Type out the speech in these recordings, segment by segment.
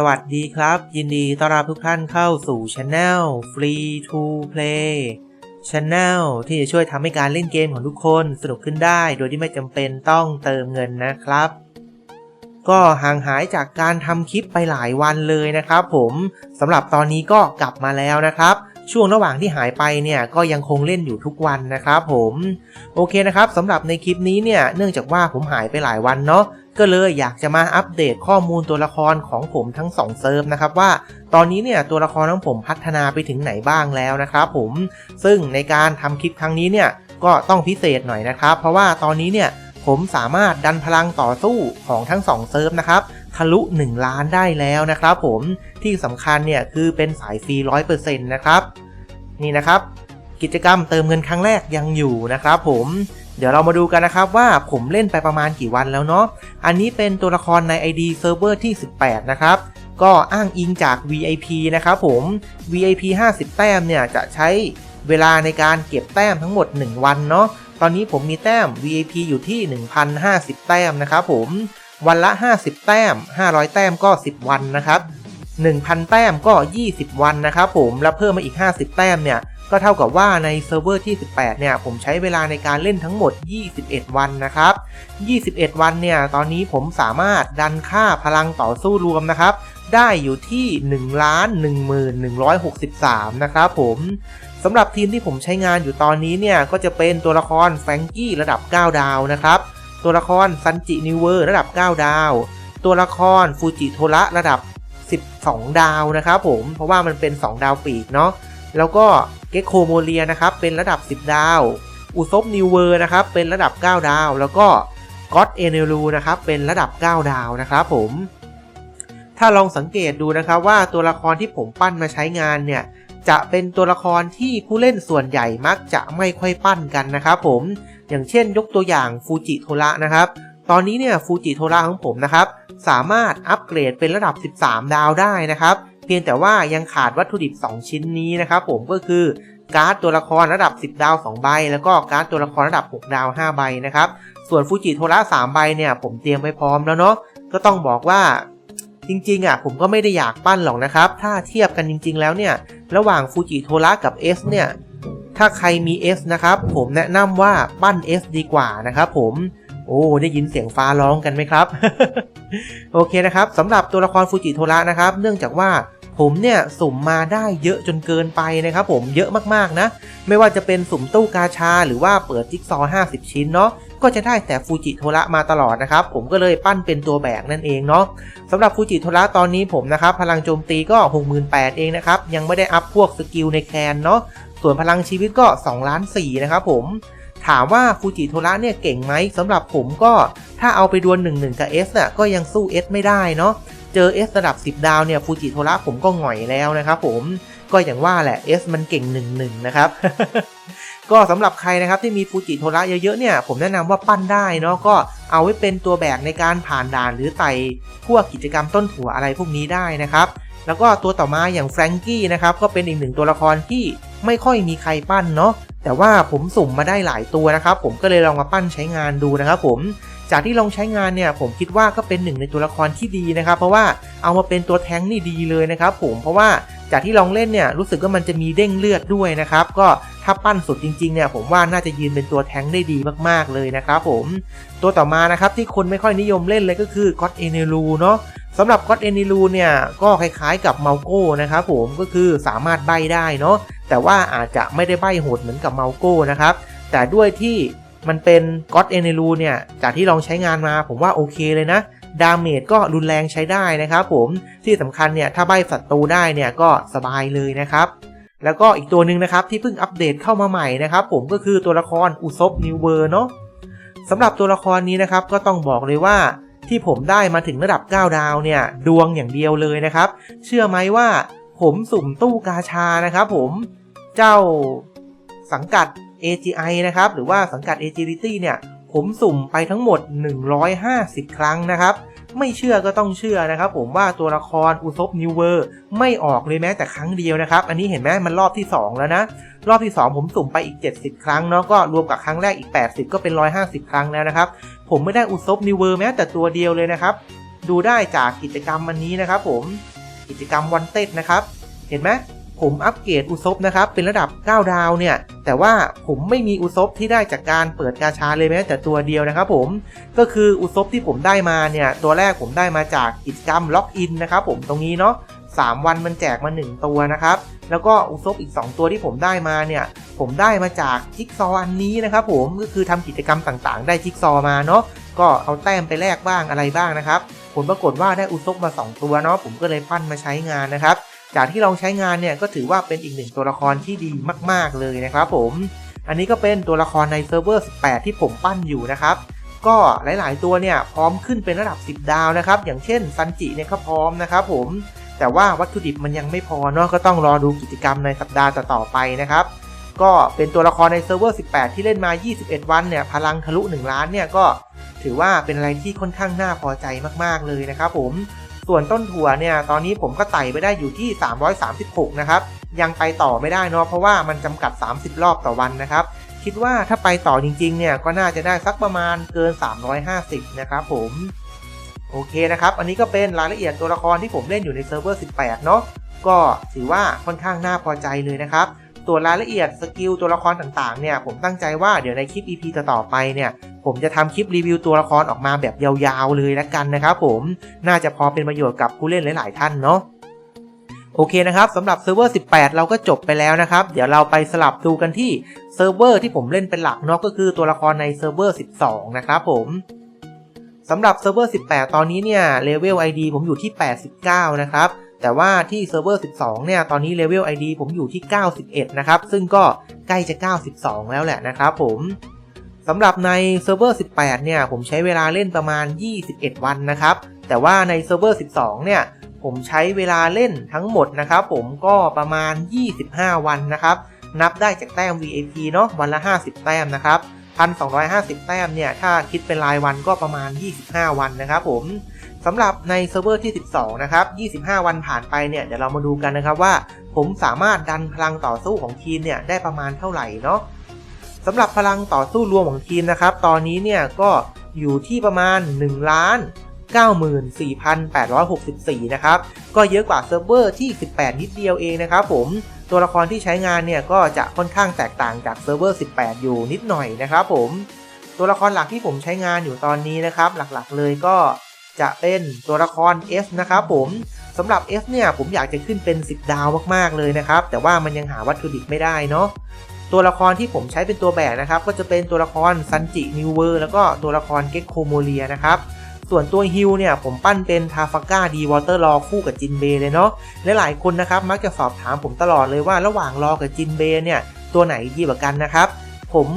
สวัสดีครับ ยินดีต้อนรับทุกท่านเข้าสู่ช anel Free to Play Channel ที่จะช่วยทำให้การเล่นเกมของทุกคนสนุกขึ้นได้ โดยที่ไม่จำเป็นต้องเติมเงินนะครับ ก็ห่างหายจากการทำคลิปไปหลายวันเลยนะครับผมสำหรับตอนนี้ก็กลับมาแล้วนะครับช่วงระหว่างที่หายไปเนี่ยก็ยังคงเล่นอยู่ทุกวันนะครับผม โอเคนะครับสำหรับในคลิปนี้เนี่ยเนื่องจากว่าผมหายไปหลายวันเนาะ ก็เลยอยากจะมาอัปเดตข้อมูลตัวละครของผมทั้ง 2 เซิร์ฟนะครับว่าตอนนี้เนี่ยตัวละครของผมพัฒนาไปถึงไหนบ้างแล้วนะครับผมซึ่งในการทำคลิปครั้งนี้เนี่ยก็ต้องพิเศษหน่อยนะครับ เพราะว่าตอนนี้เนี่ยผมสามารถดันพลังต่อสู้ของทั้ง 2 เซิร์ฟนะครับทะลุ 1 ล้านได้แล้วนะครับผมที่สำคัญเนี่ยคือเป็นสายฟรี100%นะครับนี่นะครับ กิจกรรมเติมเงินครั้งแรกยังอยู่นะครับผม เดี๋ยวเรามาดูกันนะครับว่าผมเล่นไปประมาณกี่วันแล้วเนาะ อันนี้เป็นตัวละครใน ID Server ที่ 18 นะครับ ก็อ้างอิงจาก VIP นะครับผม VIP 50 แต้มเนี่ยจะใช้เวลาในการเก็บแต้มทั้งหมด 1 วันเนาะ ตอนนี้ผมมีแต้ม VIP อยู่ที่ 1,050 แต้มนะครับผม วันละ 50 แต้ม 500 แต้มก็ 10 วันนะครับ 1,000 แต้มก็ 20 วันนะครับผม แล้วเพิ่มมาอีก 50 แต้มเนี่ย ก็เท่ากับว่าในเซิร์ฟเวอร์ที่ 18 เนี่ย ผมใช้เวลาในการเล่นทั้งหมด 21 วันนะครับ 21 วันเนี่ย ตอนนี้ผมสามารถดันค่าพลังต่อสู้รวมนะครับ ได้อยู่ที่1ล้าน1163 นะครับผมสำหรับทีมที่ผมใช้งานอยู่ตอนนี้เนี่ย ก็จะเป็นตัวละครแฟงกี้ระดับ 9 ดาวนะครับ ตัวละครซันจินิเวอร์ระดับ 9 ดาว ตัวละครฟูจิโทระระดับ 12 ดาวนะครับผม เพราะว่ามันเป็น 2 ดาวปีกเนาะ แล้วก็เกโคโมเลียนะครับเป็นระดับ 10 ดาว อุซบนิวเวอร์นะครับเป็นระดับ 9 ดาว แล้วก็ก็อตเอเนลูนะครับเป็นระดับ 9 ดาวนะครับผมถ้าลองสังเกตดูนะครับว่าตัวละครที่ผมปั้นมาใช้งานเนี่ยจะเป็นตัวละครที่ผู้เล่นส่วนใหญ่มักจะไม่ค่อยปั้นกันนะครับผมอย่างเช่นยกตัวอย่างฟูจิโทระนะครับ ตอนนี้เนี่ยฟูจิโทระของผมนะครับ สามารถอัปเกรดเป็นระดับ 13 ดาวได้นะครับ เพียงแต่ว่ายังขาดวัตถุดิบ 2 ชิ้นนี้นะครับผมก็คือการ์ดตัวละครระดับ 10 ดาว 2 ใบ แล้วก็การ์ดตัวละครระดับ 6 ดาว 5 ใบนะครับส่วนฟูจิโทระ 3 ใบเนี่ยผมเตรียมไว้พร้อมแล้วเนาะก็ต้องบอกว่าจริงๆอะผมก็ไม่ได้อยากปั้นหรอกนะครับ ถ้าเทียบกันจริง ๆ แล้วเนี่ย ระหว่างฟูจิโทระกับ S เนี่ย ถ้าใครมี S นะครับ ผมแนะนำว่าปั้น S ดีกว่านะครับผมโอ้ได้ยินเสียงฟ้าร้องกันไหมครับ โอเคนะครับสำหรับตัวละครฟูจิโทระนะครับ เนื่องจากว่า ผมเนี่ยสุ่มมาได้เยอะจนเกินไปนะครับผมเยอะมากๆนะ ไม่ว่าจะเป็นสุ่มตู้กาชา หรือว่าเปิดจิ๊กซอว์50 ชิ้นเนาะก็จะได้แต่ฟูจิโทระมาตลอดนะครับ ผมก็เลยปั้นเป็นตัวแบกนั่นเองเนาะสำหรับฟูจิโทระตอนนี้ผมนะครับ พลังโจมตีก็ 68,000 เองนะครับ ยังไม่ได้อัพพวกสกิลในแคนเนาะส่วนพลังชีวิตก็2ล้าน4นะครับผมถามว่าฟูจิโทระเนี่ยเก่งไหมสำหรับผมก็ถ้าเอาไปดวล1 1กับ S น่ะก็ยังสู้ S ไม่ได้เนาะ เจอ S ระดับ 10 ดาวเนี่ยฟูจิโทระผมก็หง่อยแล้วนะครับผมก็อย่างว่าแหละ S มันเก่ง1 1นะครับ ก็สำหรับใครนะครับที่มีฟูจิโทระเยอะๆเนี่ย ผมแนะนำว่าปั้นได้เนาะก็เอาไว้เป็นตัวแบกในการผ่านด่านหรือไต่พวกกิจกรรมต้นถั่วอะไรพวกนี้ได้นะครับแล้วก็ตัวต่อมาอย่างแฟรงกี้นะครับก็เป็นอีกหนึ่งตัวละครที่ไม่ค่อยมีใครปั้นเนาะแต่ว่าผมสุ่มมาได้หลายตัวนะครับ ผมก็เลยลองมาปั้นใช้งานดูนะครับผม จากที่ลองใช้งานเนี่ยผมคิดว่าก็เป็นหนึ่งในตัวละครที่ดีนะครับ เพราะว่าเอามาเป็นตัวแท้งนี่ดีเลยนะครับผมเพราะว่าจากที่ลองเล่นเนี่ยรู้สึกว่ามันจะมีเด้งเลือดด้วยนะครับก็ถ้าปั้นสุดจริงๆเนี่ยผมว่าน่าจะยืนเป็นตัวแท้งได้ดีมากๆเลยนะครับผมตัวต่อมานะครับที่คนไม่ค่อยนิยมเล่นเลยก็คือก็อตเอเนลูเนาะสำหรับก็อตเอเนลูเนี่ยก็คล้ายๆกับเมาโก้นะครับผมก็คือสามารถใบได้เนาะแต่ว่าอาจจะไม่ได้ใบโหดเหมือนกับเมาโก้นะครับแต่ด้วยที่ มันเป็นก็อตเอเนลูเนี่ย จากที่ลองใช้งานมาผมว่าโอเคเลยนะ ดาเมจก็รุนแรงใช้ได้นะครับผมที่สำคัญเนี่ย ถ้าใบศัตรูได้เนี่ยก็สบายเลยนะครับแล้วก็อีกตัวหนึ่งนะครับที่เพิ่งอัปเดตเข้ามาใหม่นะครับผมก็คือตัวละครอุซบนิวเวอร์เนาะสำหรับตัวละครนี้นะครับก็ต้องบอกเลยว่าที่ผมได้มาถึงระดับ 9 ดาวเนี่ย ดวงอย่างเดียวเลยนะครับ เชื่อไหมว่าผมสุ่มตู้กาชานะครับผมเจ้าสังกัด AGI นะครับ หรือว่าสังกัด Agility เนี่ยผมสุ่มไปทั้งหมด 150 ครั้งนะครับ ไม่เชื่อก็ต้องเชื่อนะครับ ผมว่าตัวละครอุซบนิวเวอร์ไม่ออกเลยแม้แต่ครั้งเดียวนะครับ อันนี้เห็นไหมมันรอบที่ 2 แล้วนะ รอบที่ 2 ผมสุ่มไปอีก 70 ครั้งเนาะก็รวมกับครั้งแรกอีก 80 ก็เป็น 150 ครั้งแล้วนะครับ ผมไม่ได้อุซบนิวเวอร์แม้แต่ตัวเดียวเลยนะครับ ดูได้จากกิจกรรมวันนี้นะครับ ผมกิจกรรมวันเต็ดนะครับ เห็นไหม ผมอัปเกรดอุซบนะครับ เป็นระดับ 9 ดาวเนี่ย แต่ว่าผมไม่มีอุซบที่ได้จากการเปิดกาชาเลยแม้แต่ตัวเดียวนะครับผม ก็คืออุซบที่ผมได้มาเนี่ย ตัวแรกผมได้มาจากกิจกรรมล็อกอินนะครับผมตรงนี้เนาะ3 วันมันแจกมา 1 ตัวนะครับ แล้วก็อุซบอีก 2 ตัวที่ผมได้มาเนี่ย ผมได้มาจากจิ๊กซออันนี้นะครับผม ก็คือทำกิจกรรมต่างๆ ได้จิ๊กซอมาเนาะ ก็เอาแต้มไปแลกบ้างอะไรบ้างนะครับ ผลปรากฏว่าได้อุซบมา 2 ตัวเนาะ ผมก็เลยปั้นมาใช้งานนะครับ จากที่ลองใช้งานเนี่ยก็ถือว่าเป็นอีกหนึ่งตัวละครที่ดีมาก ๆ เลยนะครับผม อันนี้ก็เป็นตัวละครในเซิร์ฟเวอร์ 18 ที่ผมปั้นอยู่นะครับก็หลาย ๆ ตัวเนี่ยพร้อมขึ้นเป็นระดับ 10 ดาวนะครับอย่างเช่นซันจิเนี่ยก็พร้อมนะครับผมแต่ว่าวัตถุดิบมันยังไม่พอเนาะก็ต้องรอดูกิจกรรมในสัปดาห์ต่อๆไปนะครับก็เป็นตัวละครในเซิร์ฟเวอร์ 18 ที่เล่นมา 21 วันเนี่ยพลังทะลุ 1 ล้านเนี่ยก็ถือว่าเป็นอะไรที่ค่อนข้างน่าพอใจมากๆเลยนะครับผม ส่วนต้นถั่วเนี่ยตอนนี้ผมก็ไต่ไปได้อยู่ที่ 336 นะครับ ยังไปต่อไม่ได้เนาะเพราะว่ามันจำกัด 30 รอบต่อวันนะครับ คิดว่าถ้าไปต่อจริงๆเนี่ยก็น่าจะได้สักประมาณเกิน 350 นะครับผมโอเคนะครับ อันนี้ก็เป็นรายละเอียดตัวละครที่ผมเล่นอยู่ในเซิร์ฟเวอร์ 18 เนาะก็ถือว่าค่อนข้างน่าพอใจเลยนะครับส่วนรายละเอียดสกิลตัวละครต่างๆเนี่ยผมตั้งใจว่าเดี๋ยวในคลิป EP ต่อๆไปเนี่ย ผมจะทำคลิปรีวิวตัวละครออกมาแบบยาวๆเลยละกันนะครับผมน่าจะพอเป็นประโยชน์กับผู้เล่นหลายๆท่านเนาะโอเคนะครับสำหรับเซิร์ฟเวอร์ 18 เราก็จบไปแล้วนะครับ เดี๋ยวเราไปสลับดูกันที่เซิร์ฟเวอร์ที่ผมเล่นเป็นหลักเนาะก็คือตัวละครในเซิร์ฟเวอร์ 12 นะครับผมสำหรับเซิร์ฟเวอร์ 18 ตอนนี้เนี่ยเลเวล ID ผมอยู่ที่ 89 นะครับ แต่ว่าที่เซิร์ฟเวอร์ 12 เนี่ยตอนนี้เลเวล ID ผมอยู่ที่ 91 นะครับ ซึ่งก็ใกล้จะ 92 แล้วแหละนะครับผม สำหรับในเซิร์ฟเวอร์ 18 เนี่ย ผมใช้เวลาเล่นประมาณ 21 วันนะครับ แต่ว่าในเซิร์ฟเวอร์ 12 เนี่ย ผมใช้เวลาเล่นทั้งหมดนะครับ ผมก็ประมาณ 25 วันนะครับ นับได้จากแต้ม VIP เนาะ วันละ 50 แต้มนะครับ 1,250 แต้มเนี่ย ถ้าคิดเป็นรายวันก็ประมาณ 25 วันนะครับผมสำหรับในเซิร์ฟเวอร์ที่ 12 นะครับ 25 วันผ่านไปเนี่ย เดี๋ยวเรามาดูกันนะครับว่า ผมสามารถดันพลังต่อสู้ของทีมเนี่ยได้ประมาณเท่าไหร่เนาะ สำหรับพลังต่อสู้รวมของทีมนะครับ ตอนนี้เนี่ยก็อยู่ที่ประมาณ1ล้าน94,864 นะครับ ก็เยอะกว่าเซิร์ฟเวอร์ที่ 18 นิดเดียวเองนะครับผม ตัวละครที่ใช้งานเนี่ยก็จะค่อนข้างแตกต่างจากเซิร์ฟเวอร์ 18 อยู่นิดหน่อยนะครับผม ตัวละครหลักที่ผมใช้งานอยู่ตอนนี้นะครับ หลักๆเลยก็จะเป็นตัวละคร S นะครับผมสำหรับ S เนี่ยผมอยากจะขึ้นเป็น 10 ดาวมากๆเลยนะครับ แต่ว่ามันยังหาวัตถุดิบไม่ได้เนาะ ตัวละครที่ผมใช้เป็นตัวแบกนะครับ ก็จะเป็นตัวละครซันจินิวเวอร์แล้วก็ตัวละครเก็กโคโมเลียนะครับส่วนตัวฮิลเนี่ยผมปั้นเป็นทาฟาก้าดีวอเตอร์รอคู่กับจินเบเลยเนาะและหลายคนนะครับมักจะสอบถามผมตลอดเลยว่าระหว่างรอกับจินเบเนี่ยตัวไหนดีกว่ากันนะครับ ผม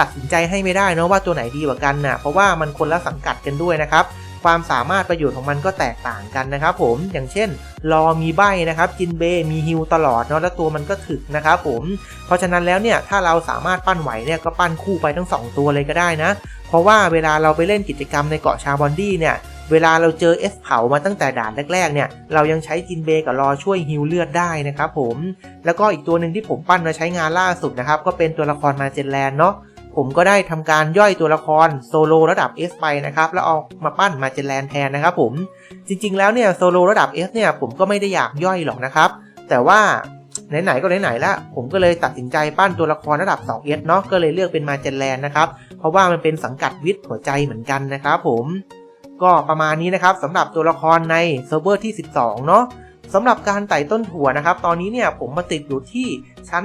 ตัดสินใจให้ไม่ได้นะว่าตัวไหนดีกว่ากันนะ่ะเพราะว่ามันคนละสังกัดกันด้วยนะครับ ความสามารถประโยชน์ของมันก็แตกต่างกันนะครับผมอย่างเช่นรอมีใบนะครับจินเบมีฮิลตลอดเนาะแล้วตัวมันก็ถึกนะครับผมเพราะฉะนั้นแล้วเนี่ยถ้าเราสามารถปั้นไหวเนี่ยก็ปั้นคู่ไปทั้ง 2 ตัวเลยก็ได้นะ เพราะว่าเวลาเราไปเล่นกิจกรรมในเกาะชาบอนดี้เนี่ยเวลาเราเจอเอสเผามาตั้งแต่ด่านแรกๆเนี่ยเรายังใช้จินเบกับรอช่วยฮิลเลือดได้นะครับผมแล้วก็อีกตัวหนึ่งที่ผมปั้นมาใช้งานล่าสุดนะครับก็เป็นตัวละครมาเจนแลนเนาะ ผมก็ได้ทำการย่อยตัวละครโซโลระดับ S ไปนะครับ แล้วเอามาปั้นมาเจนแลนแทนนะครับผมจริง ๆ แล้วเนี่ยโซโลระดับ S เนี่ยผมก็ไม่ได้อยากย่อยหรอกนะครับ แต่ว่าไหนๆก็ไหนๆล้วผมก็เลยตัดสินใจปั้นตัวละครระดับ 2S เนาะก็เลยเลือกเป็นมาเจนแลนนะครับ เพราะว่ามันเป็นสังกัดวิทย์หัวใจเหมือนกันนะครับผมก็ประมาณนี้นะครับสำหรับตัวละครในเซิร์ฟเวอร์ที่ 12 เนาะสำหรับการไต่ต้นถั่วนะครับ ตอนนี้เนี่ยผมมาติดอยู่ที่ชั้น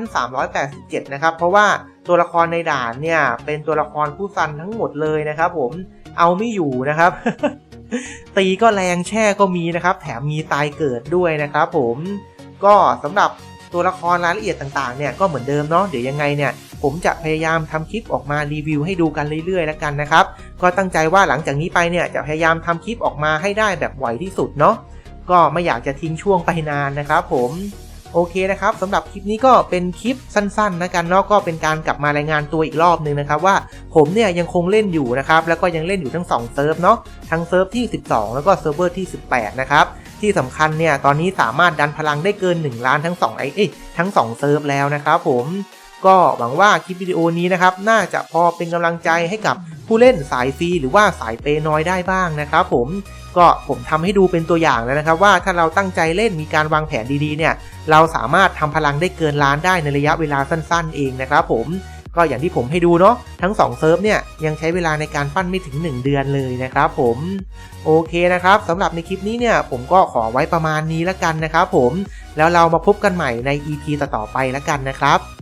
387 นะครับ เพราะว่า ตัวละครในด่านเนี่ย เป็นตัวละครผู้ซันทั้งหมดเลยนะครับผมเอาไม่อยู่นะครับ ตีก็แรงแช่ก็มีนะครับ แถมมีตายเกิดด้วยนะครับผมก็สำหรับตัวละครรายละเอียดต่างๆเนี่ยก็เหมือนเดิมเนาะเดี๋ยวยังไงเนี่ยผมจะพยายามทำคลิปออกมารีวิวให้ดูกันเรื่อยๆแล้วกันนะครับ ก็ตั้งใจว่าหลังจากนี้ไปเนี่ยจะพยายามทำคลิปออกมาให้ได้แบบไหวที่สุดเนาะก็ไม่อยากจะทิ้งช่วงไปนานนะครับผม โอเคนะครับสำหรับคลิปนี้ก็เป็นคลิปสั้นๆนะกันเนาะก็เป็นการกลับมารายงานตัวอีกรอบหนึ่งนะครับว่าผมเนี่ยยังคงเล่นอยู่นะครับแล้วก็ยังเล่นอยู่ทั้ง2เซิร์ฟเนาะทั้งเซิร์ฟที่ 12 แล้วก็เซิร์ฟเวอร์ที่ 18 นะครับที่สำคัญเนี่ยตอนนี้สามารถดันพลังได้เกิน 1 ล้านทั้ง2ไอเอ้ทั้ง 2 เซิร์ฟแล้วนะครับผม ก็หวังว่าคลิปวิดีโอนี้นะครับน่าจะพอเป็นกำลังใจให้กับผู้เล่นสายฟรีหรือว่าสายเปย์น้อยได้บ้างนะครับผมก็ผมทำให้ดูเป็นตัวอย่างแล้วนะครับ ว่าถ้าเราตั้งใจเล่นมีการวางแผนดีๆเนี่ย เราสามารถทำพลังได้เกินล้านได้ในระยะเวลาสั้นๆ เองนะครับผมก็อย่างที่ผมให้ดูเนาะทั้ง 2 เซิร์ฟเนี่ยยังใช้เวลาในการปั้นไม่ถึง 1 เดือนเลยนะครับผมโอเคนะครับสำหรับในคลิปนี้เนี่ยผมก็ขอไว้ประมาณนี้ล้วกันนะครับผมแล้วเรามาพบกันใหม่ใน EP ต่อๆไปล้วกันนะครับ